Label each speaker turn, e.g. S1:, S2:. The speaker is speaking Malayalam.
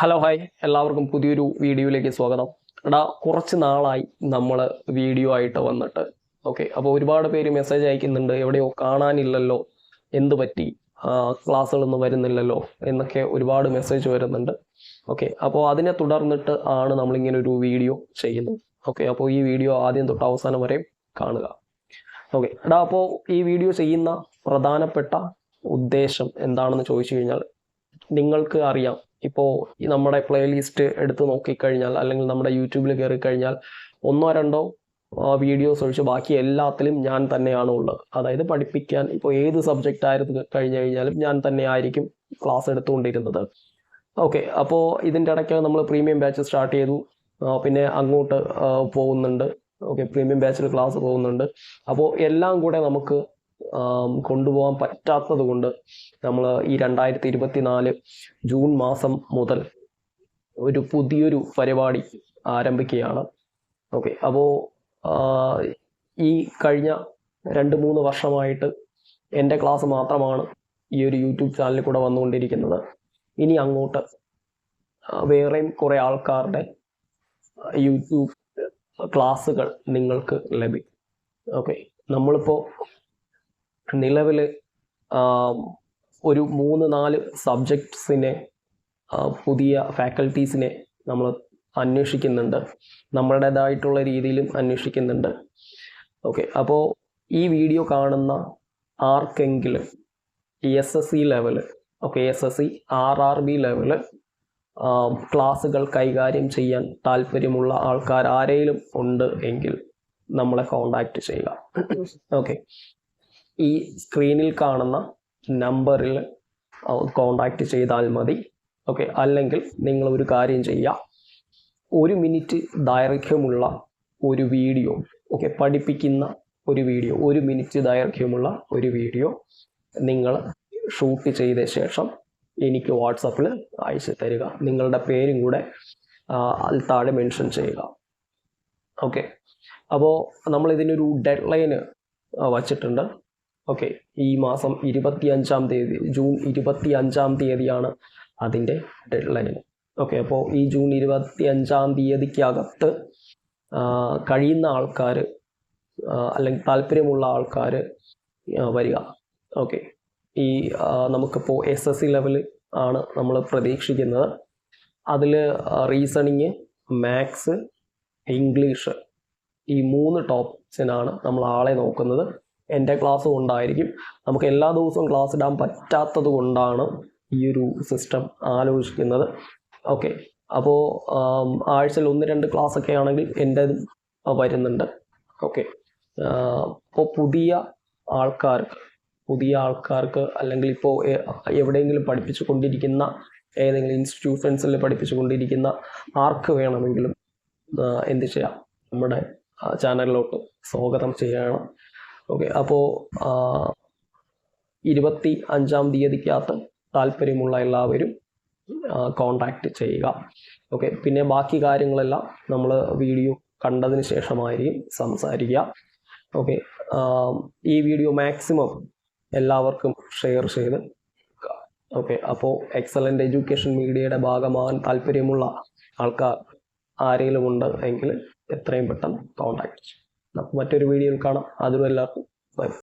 S1: ഹലോ ഹായ് എല്ലാവർക്കും പുതിയൊരു വീഡിയോയിലേക്ക് സ്വാഗതം. എടാ കുറച്ച് നാളായി നമ്മൾ വീഡിയോ ആയിട്ട് വന്നിട്ട്. ഓക്കെ അപ്പോൾ ഒരുപാട് പേര് മെസ്സേജ് അയക്കുന്നുണ്ട്. എവിടെയോ കാണാനില്ലല്ലോ. എന്ത് പറ്റി? ക്ലാസ്സുകളൊന്നും വരുന്നില്ലല്ലോ. എന്നൊക്കെ ഒരുപാട് മെസ്സേജ് വരുന്നുണ്ട്. ഓക്കെ അപ്പോൾ അതിനെ തുടർന്നിട്ട് ആണ് നമ്മളിങ്ങനെ ഒരു വീഡിയോ ചെയ്യുന്നത്. ഓക്കെ അപ്പോൾ ഈ വീഡിയോ ആദ്യം തൊട്ട് അവസാനം വരെ കാണുക. ഓക്കെ എടാ അപ്പോൾ ഈ വീഡിയോ ചെയ്യുന്ന പ്രധാനപ്പെട്ട ഉദ്ദേശം എന്താണെന്ന് ചോദിച്ചു കഴിഞ്ഞാൽ നിങ്ങൾക്ക് അറിയാം. ഇപ്പോൾ ഈ നമ്മുടെ പ്ലേലിസ്റ്റ് എടുത്ത് നോക്കിക്കഴിഞ്ഞാൽ അല്ലെങ്കിൽ നമ്മുടെ യൂട്യൂബിൽ കയറി കഴിഞ്ഞാൽ ഒന്നോ രണ്ടോ വീഡിയോസ് ഒഴിച്ച് ബാക്കി എല്ലാത്തിലും ഞാൻ തന്നെയാണ് ഉള്ളത്. അതായത് പഠിപ്പിക്കാൻ ഇപ്പോൾ ഏത് സബ്ജക്റ്റ് ആയിരുന്നു കഴിഞ്ഞു കഴിഞ്ഞാലും ഞാൻ തന്നെ ആയിരിക്കും ക്ലാസ് എടുത്തുകൊണ്ടിരുന്നത്. ഓക്കെ അപ്പോൾ ഇതിന്റെ ഇടയ്ക്ക് നമ്മൾ പ്രീമിയം ബാച്ച് സ്റ്റാർട്ട് ചെയ്തു. പിന്നെ അങ്ങോട്ട് പോകുന്നുണ്ട്. ഓക്കെ പ്രീമിയം ബാച്ചിൽ ക്ലാസ് പോകുന്നുണ്ട്. അപ്പോൾ എല്ലാം കൂടെ നമുക്ക് കൊണ്ടുപോകാൻ പറ്റാത്തത് കൊണ്ട് നമ്മൾ ഈ രണ്ടായിരത്തി ഇരുപത്തി നാല് ജൂൺ മാസം മുതൽ ഒരു പുതിയൊരു പരിപാടി ആരംഭിക്കുകയാണ്. ഓക്കെ അപ്പോൾ ഈ കഴിഞ്ഞ രണ്ട് മൂന്ന് വർഷമായിട്ട് എന്റെ ക്ലാസ് മാത്രമാണ് ഈ ഒരു യൂട്യൂബ് ചാനലിൽ കൂടെ വന്നുകൊണ്ടിരിക്കുന്നത്. ഇനി അങ്ങോട്ട് വേറെയും കുറേ ആൾക്കാരുടെ യൂട്യൂബ് ക്ലാസ്സുകൾ നിങ്ങൾക്ക് ലഭിക്കും ഓക്കെ നമ്മളിപ്പോൾ നിലവിൽ ഒരു മൂന്ന് നാല് സബ്ജക്ട്സിനെ പുതിയ ഫാക്കൽറ്റീസിനെ നമ്മൾ അന്വേഷിക്കുന്നുണ്ട്. നമ്മളുടേതായിട്ടുള്ള രീതിയിലും അന്വേഷിക്കുന്നുണ്ട്. ഓക്കെ അപ്പോൾ ഈ വീഡിയോ കാണുന്ന ആർക്കെങ്കിലും S S C level okay S S C R R B level ക്ലാസ്സുകൾ കൈകാര്യം ചെയ്യാൻ താല്പര്യമുള്ള ആൾക്കാർ ആരെങ്കിലും ഉണ്ട് എങ്കിൽ നമ്മളെ കോണ്ടാക്ട് ചെയ്യുക. ഓക്കെ. ഈ സ്ക്രീനിൽ കാണുന്ന നമ്പറിൽ കോണ്ടാക്ട് ചെയ്താൽ മതി. ഓക്കെ അല്ലെങ്കിൽ നിങ്ങൾ ഒരു കാര്യം ചെയ്യുക. ഒരു മിനിറ്റ് ദൈർഘ്യമുള്ള ഒരു വീഡിയോ ഓക്കെ പഠിപ്പിക്കുന്ന ഒരു വീഡിയോ ഒരു മിനിറ്റ് ദൈർഘ്യമുള്ള ഒരു വീഡിയോ നിങ്ങൾ ഷൂട്ട് ചെയ്ത ശേഷം എനിക്ക് വാട്സപ്പിൽ അയച്ചു തരിക. നിങ്ങളുടെ പേരും കൂടെ താഴെ മെൻഷൻ ചെയ്യുക. ഓക്കെ അപ്പോൾ നമ്മൾ ഇതിനൊരു ഡെഡ് ലൈന് വച്ചിട്ടുണ്ട്. ഓക്കെ ഈ മാസം ഇരുപത്തി അഞ്ചാം തീയതി ജൂൺ ഇരുപത്തി അഞ്ചാം തീയതിയാണ് അതിന്റെ ഡെഡ് ലൈൻ ഓക്കെ അപ്പോൾ ഈ ജൂൺ ഇരുപത്തി അഞ്ചാം തീയതിക്കകത്ത് കഴിയുന്ന ആൾക്കാർ അല്ലെങ്കിൽ താല്പര്യമുള്ള ആൾക്കാർ വരിക. ഓക്കെ ഈ നമുക്കിപ്പോൾ എസ് എസ് സി ലെവൽ ആണ് നമ്മൾ പ്രതീക്ഷിക്കുന്നത്. അതിൽ റീസണിങ് മാത്സ് ഇംഗ്ലീഷ് ഈ മൂന്ന് ടോപ്പിക്സിനാണ് നമ്മൾ ആളെ നോക്കുന്നത്. എന്റെ ക്ലാസ് കൊണ്ടായിരിക്കും. നമുക്ക് എല്ലാ ദിവസവും ക്ലാസ് ഇടാൻ പറ്റാത്തത് കൊണ്ടാണ് ഈ ഒരു സിസ്റ്റം ആലോചിക്കുന്നത്. ഓക്കെ അപ്പോൾ ആഴ്ചയിൽ ഒന്ന് രണ്ട് ക്ലാസ് ഒക്കെ ആണെങ്കിൽ എന്റെ വരുന്നുണ്ട്. ഓക്കെ അപ്പോൾ പുതിയ ആൾക്കാർക്ക് പുതിയ ആൾക്കാർക്ക് അല്ലെങ്കിൽ ഇപ്പോൾ എവിടെയെങ്കിലും പഠിപ്പിച്ചു കൊണ്ടിരിക്കുന്ന ഏതെങ്കിലും ഇൻസ്റ്റിറ്റ്യൂഷൻസിൽ പഠിപ്പിച്ചു കൊണ്ടിരിക്കുന്ന ആർക്ക് വേണമെങ്കിലും എന്ത് ചെയ്യാം? നമ്മുടെ ചാനലിലോട്ട് സ്വാഗതം ചെയ്യണം. ഓക്കെ അപ്പോൾ ഇരുപത്തി അഞ്ചാം തീയതിക്കകത്ത് താല്പര്യമുള്ള എല്ലാവരും കോണ്ടാക്ട് ചെയ്യുക. ഓക്കെ പിന്നെ ബാക്കി കാര്യങ്ങളെല്ലാം നമ്മൾ വീഡിയോ കണ്ടതിന് ശേഷമായിരിക്കും സംസാരിക്കുക. ഓക്കെ ഈ വീഡിയോ മാക്സിമം എല്ലാവർക്കും ഷെയർ ചെയ്ത് ഓക്കെ അപ്പോൾ എക്സലന്റ് എഡ്യൂക്കേഷൻ മീഡിയയുടെ ഭാഗമാകാൻ താല്പര്യമുള്ള ആൾക്കാർ ആരെങ്കിലും ഉണ്ട് എങ്കിൽ എത്രയും പെട്ടെന്ന് കോണ്ടാക്ട് ചെയ്യും മറ്റൊരു വീഡിയോയിൽ കാണാം. അതുവരെ എല്ലാവർക്കും